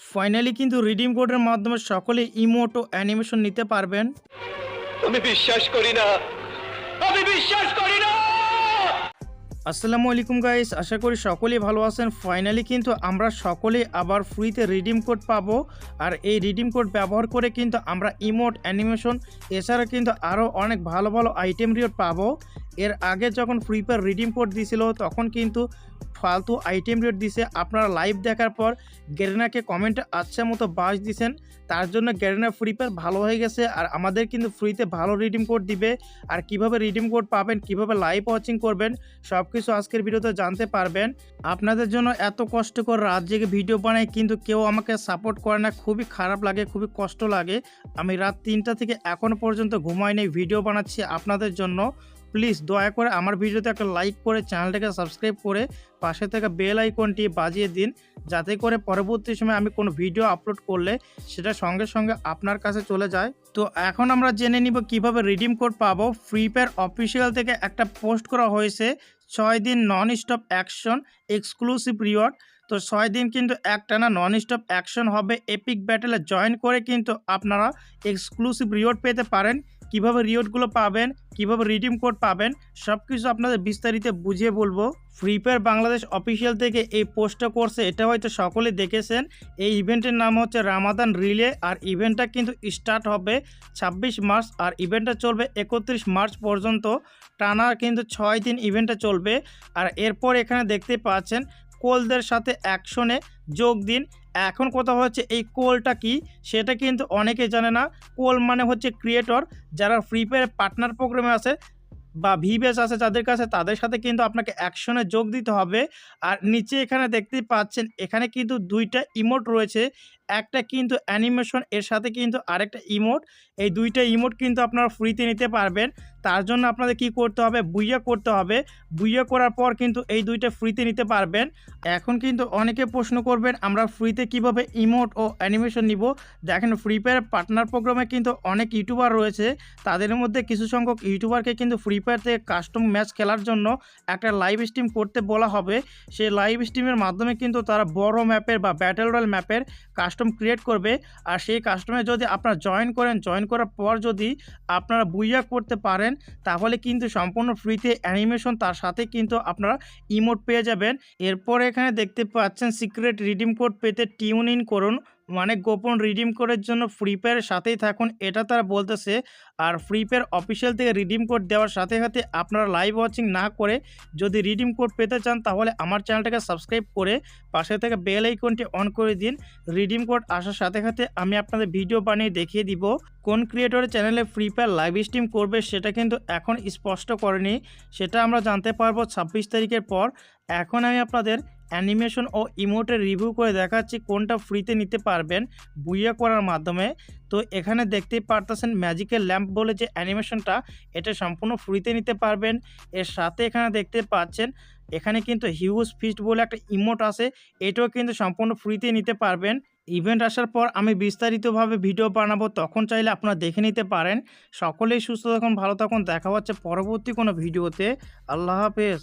Finally কিন্তু redeem কোডের মাধ্যমে সকলে ইমোট ও অ্যানিমেশন নিতে পারবেন। আমি বিশ্বাস করি না। আমি বিশ্বাস করি না। আসসালামু আলাইকুম গাইস আশা করি সকলেই ভালো আছেন। ফাইনালি কিন্তু আমরা সকলেই আবার ফ্রিতে রিডিম কোড পাবো। আর এই রিডিম কোড ব্যবহার করে কিন্তু আমরা ইমোট অ্যানিমেশন এছাড়া কিন্তু আরও অনেক ভালো ভালো আইটেম রিওড পাবো। এর আগে যখন ফ্রি ফায়ার রিডিম কোড দিছিল তখন কিন্তু ফালতু আইটেম রিওড দিছে। আপনারা লাইভ দেখার পর গেরেনাকে কমেন্টে আচ্ছা মতো বাস দিছেন। তার জন্য গেরেনা ফ্রি ফায়ার ভালো হয়ে গেছে আর আমাদের কিন্তু ফ্রিতে ভালো রিডিম কোড দিবে। আর কীভাবে রিডিম কোড পাবেন, কীভাবে লাইভ ওয়াচিং করবেন সব কিছু আজকের ভিডিওতে জানতে পারবেন। আপনাদের জন্য এত কষ্ট করে রাত জেগে ভিডিও বানাই, কিন্তু কেউ আমাকে সাপোর্ট করে না। খুবই খারাপ লাগে, খুবই কষ্ট লাগে। আমি রাত তিনটা থেকে এখনও পর্যন্ত ঘুমাই নেই ভিডিও বানাচ্ছি আপনাদের জন্য। প্লিজ দয়া করে আমার ভিডিওতে একটা লাইক করে চ্যানেলটাকে সাবস্ক্রাইব করে পাশে থাকা বেল আইকনটি বাজিয়ে দিন, যাতে করে পরবর্তী সময় আমি কোনো ভিডিও আপলোড করলে সেটা সঙ্গে সঙ্গে আপনার কাছে চলে যায়। তো এখন আমরা জেনে নিব কীভাবে রিডিম কোড পাবো। ফ্রি ফায়ার অফিসিয়াল থেকে একটা পোস্ট করা হয়েছে, ছয় দিন non stop action exclusive reward তো ছয় দিন কিন্তু একটানা নন স্টপ অ্যাকশন হবে এপিক ব্যাটেলে জয়েন করে কিন্তু আপনারা এক্সক্লুসিভ রিওয়ার্ড পেতে পারেন। কীভাবে রিওয়ার্ডগুলো পাবেন, কীভাবে রিডিম কোড পাবেন সব কিছু আপনাদের বিস্তারিত বুঝিয়ে বলব। ফ্রি ফায়ার বাংলাদেশ অফিসিয়াল থেকে এই পোস্টটা করছে, এটা হয়তো সকলে দেখেছেন। এই ইভেন্টের নাম হচ্ছে রামাদান রিলে আর ইভেন্টটা কিন্তু স্টার্ট হবে ছাব্বিশ মার্চ আর ইভেন্টটা চলবে একত্রিশ মার্চ পর্যন্ত। টানা কিন্তু ছয় দিন ইভেন্টটা চলবে। আর এরপর এখানে দেখতে পাচ্ছেন, কোলদের সাথে অ্যাকশনে যোগ দিন। এখন কথা হচ্ছে এই কোলটা কি? সেটা কিন্তু অনেকে জানে না। কোল মানে হচ্ছে ক্রিয়েটর যারা ফ্রি ফায়ার পার্টনার প্রোগ্রামে আছে বা ভিবেস আছে যাদের কাছে, তাদের সাথে কিন্তু আপনাকে অ্যাকশনে যোগ দিতে হবে। আর নিচে এখানে দেখতেই পাচ্ছেন, এখানে কিন্তু দুইটা ইমোট রয়েছে। একটা কিন্তু অ্যানিমেশন এর সাথে কিন্তু আরেকটা ইমোট এই দুইটা ইমোট কিন্তু আপনারা ফ্রিতে নিতে পারবেন। তার জন্য আপনাদের কি করতে হবে? বুইয়া করতে হবে। বুইয়া করার পর কিন্তু এই দুইটা ফ্রিতে নিতে পারবেন। এখন কিন্তু অনেকে প্রশ্ন করবেন, আমরা ফ্রিতে কীভাবে ইমোট ও অ্যানিমেশন নিব? দেখেন ফ্রি ফায়ার পার্টনার প্রোগ্রামে কিন্তু অনেক ইউটিউবার রয়েছে। তাদের মধ্যে কিছু সংখ্যক ইউটিউবারকে কিন্তু ফ্রি ফায়ার থেকে কাস্টম ম্যাচ খেলার জন্য একটা লাইভ স্ট্রিম করতে বলা হবে। সেই লাইভ স্ট্রিমের মাধ্যমে কিন্তু তারা বড় ম্যাপের বা ব্যাটেল রয়্যাল ম্যাপের কাস্টম ক্রিয়েট করবে, আর সেই কাস্টমে যদি আপনারা জয়েন করেন জয়েন করার পর যদি আপনারা বুইয়া করতে পারেন, তাহলে কিন্তু সম্পূর্ণ ফ্রিতে অ্যানিমেশন তার সাথে কিন্তু আপনারা ইমোট পেয়ে যাবেন। এরপর এখানে দেখতে পাচ্ছেন সিক্রেট রিডিম কোড পেতে টিউন ইন করুন। মানে গোপন রিডিম কোডের জন্য ফ্রি ফায়ারের সাথেই থাকুন, এটা তারা বলতেছে। আর ফ্রি ফায়ার অফিসিয়াল থেকে রিডিম কোড দেওয়ার সাথে সাথে আপনারা লাইভ ওয়াচিং না করে যদি রিডিম কোড পেতে চান, তাহলে আমার চ্যানেলটাকে সাবস্ক্রাইব করে পাশে থেকে বেল আইকনটি অন করে দিন। রিডিম কোড আসার সাথে সাথে আমি আপনাদের ভিডিও বানিয়ে দেখিয়ে দিব। কোন ক্রিয়েটরের চ্যানেলে ফ্রি ফায়ার লাইভ স্ট্রিম করবে, সেটা কিন্তু এখন স্পষ্ট করেনি। সেটা আমরা জানতে পারব ছাব্বিশ তারিখের পর। এখন আমি আপনাদের অ্যানিমেশন ও ইমোটের রিভিউ করে দেখাচ্ছি কোনটা ফ্রিতে নিতে পারবেন বুইয়া করার মাধ্যমে। তো এখানে দেখতেই পারতেছেন ম্যাজিক্যাল ল্যাম্প বলে যে অ্যানিমেশনটা, এটা সম্পূর্ণ ফ্রিতে নিতে পারবেন। এর সাথে এখানে দেখতে পাচ্ছেন, এখানে কিন্তু হিউজ ফিস্ট বলে একটা ইমোট আছে, এটাও কিন্তু সম্পূর্ণ ফ্রিতে নিতে পারবেন। ইভেন্ট আসার পর আমি বিস্তারিতভাবে ভিডিও বানাবো, তখন চাইলে আপনারা দেখে নিতে পারেন। সকলেই সুস্থ থাকুন, ভালো থাকুন, দেখা হচ্ছে পরবর্তী কোনো ভিডিওতে আল্লাহ হাফেজ।